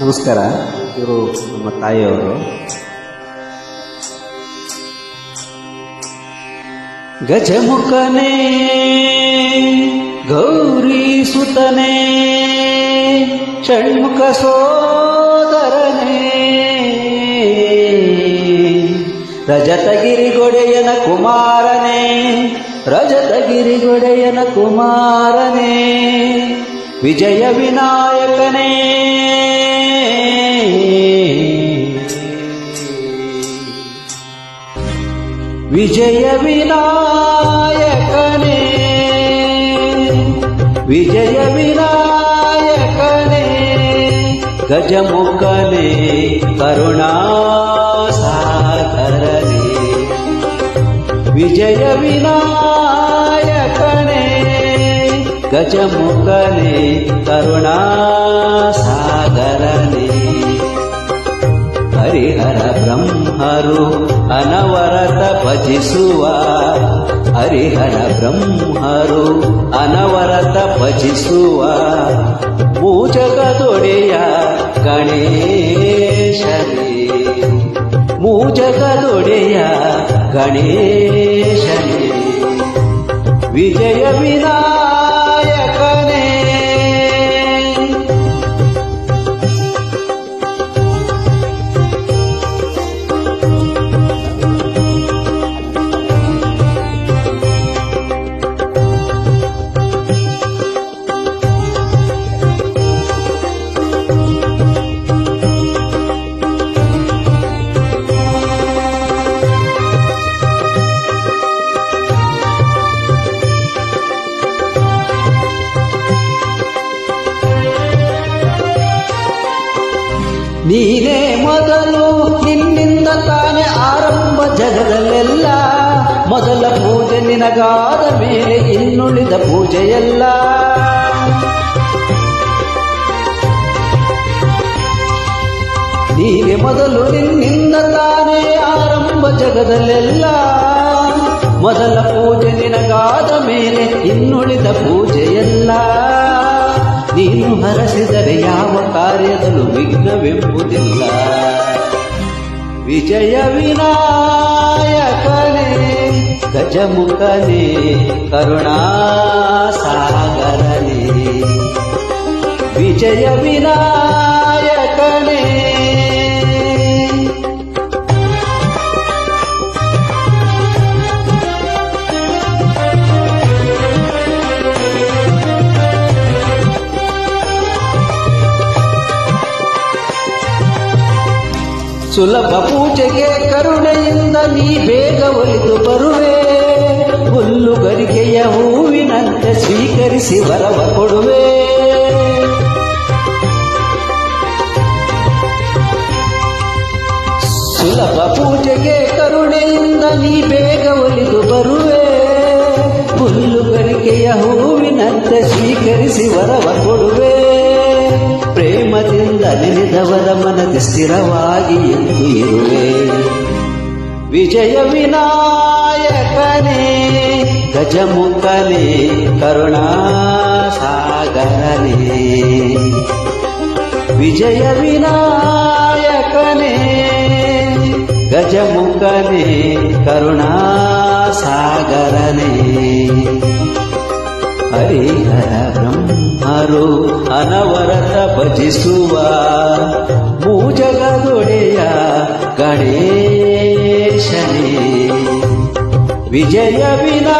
ನಮಸ್ಕಾರ. ಇವರು ನಮ್ಮ ತಾಯಿಯವರು. ಗಜಮುಖನೇ ಗೌರಿ ಸುತನೇ ಷಣ್ಮುಖ ಸೋದರನೇ ರಜತಗಿರಿಗೊಡೆಯನ ಕುಮಾರನೇ ರಜತಗಿರಿಗೊಡೆಯನ ಕುಮಾರನೇ విజయ వినాయకనే. విజయ వినాయకనే. విజయ వినాయకనే. గజముఖనే కరుణాసాగరనే. విజయ వినా ಗಜಮುಖನೇ ಕರುಣಾ ಸಾಗರನೇ ಹರಿಹರ ಬ್ರಹ್ಮರು ಅನವರತ ಭಜಿಸುವ ಹರಿಹರ ಬ್ರಹ್ಮರು ಅನವರತ ಭಜಿಸುವ ಮೂಜಗದೊಡೆಯ ಗಣೇಶನೇ ಮೂಜಗದೊಡೆಯ ಗಣೇಶನೇ ವಿಜಯ ವಿನಾಯಕನೇ ನೀನೇ ಮೊದಲು ನಿನ್ನಿಂದ ತಾನೇ ಆರಂಭ ಜಗದಲ್ಲೆಲ್ಲ. ಮೊದಲ ಪೂಜೆ ನಿನಗಾದ ಮೇಲೆ ಇನ್ನುಳಿದ ಪೂಜೆಯಲ್ಲ. ನೀನೆ ಮೊದಲು ನಿನ್ನಿಂದ ತಾನೇ ಆರಂಭ ಜಗದಲ್ಲೆಲ್ಲ. ಮೊದಲ ಪೂಜೆ ನಿನಗಾದ ಮೇಲೆ ಇನ್ನುಳಿದ ಪೂಜೆಯಲ್ಲ. ನೀನು ಹರಸಿದರೆ ಯಾವ ಕಾರ್ಯದಲ್ಲೂ విజయ వినాయకనే గజముఖనే కరుణాసాగరనే. విజయ వినాయ ಸುಲಭ ಪೂಜೆಗೆ ಕರುಣೆಯಿಂದ ನೀ ಬೇಗ ಒಲಿದು ಬರುವೆ. ಹುಲ್ಲುಗರಿಕೆಯ ಹೂವಿನಂತೆ ಸ್ವೀಕರಿಸಿ ವರವ ಕೊಡುವೆ. ಸುಲಭ ಪೂಜೆಗೆ ಕರುಣೆಯಿಂದ ನೀ ಬೇಗ ಒಲಿದು ಬರುವೆ. ಹುಲ್ಲುಗರಿಕೆಯ ಹೂವಿನಂತೆ ಸ್ವೀಕರಿಸಿ ವರವ ಕೊಡುವೆ. ಪ್ರೇಮದಿಂದ ನೆನೆದವರ ಮನದಿ ಸ್ಥಿರವಾಗಿ ಎಂದು ಇರುವೆ ವಿಜಯ ವಿನಾಯಕನೇ ಗಜಮುಖನೇ ಕರುಣಾ ಸಾಗರನೇ ವಿಜಯ ವಿನಾಯಕನೇ ಗಜಮುಖನೇ ಕರುಣಾ ಸಾಗರನೇ ಹರಿಹರ ಬ್ರಹ್ಮರು ಅನವರತ ಭಜಿಸುವ ಮೂಜಗದೊಡೆಯ ಗಣೇಶನೇ ವಿಜಯ ವಿನಾ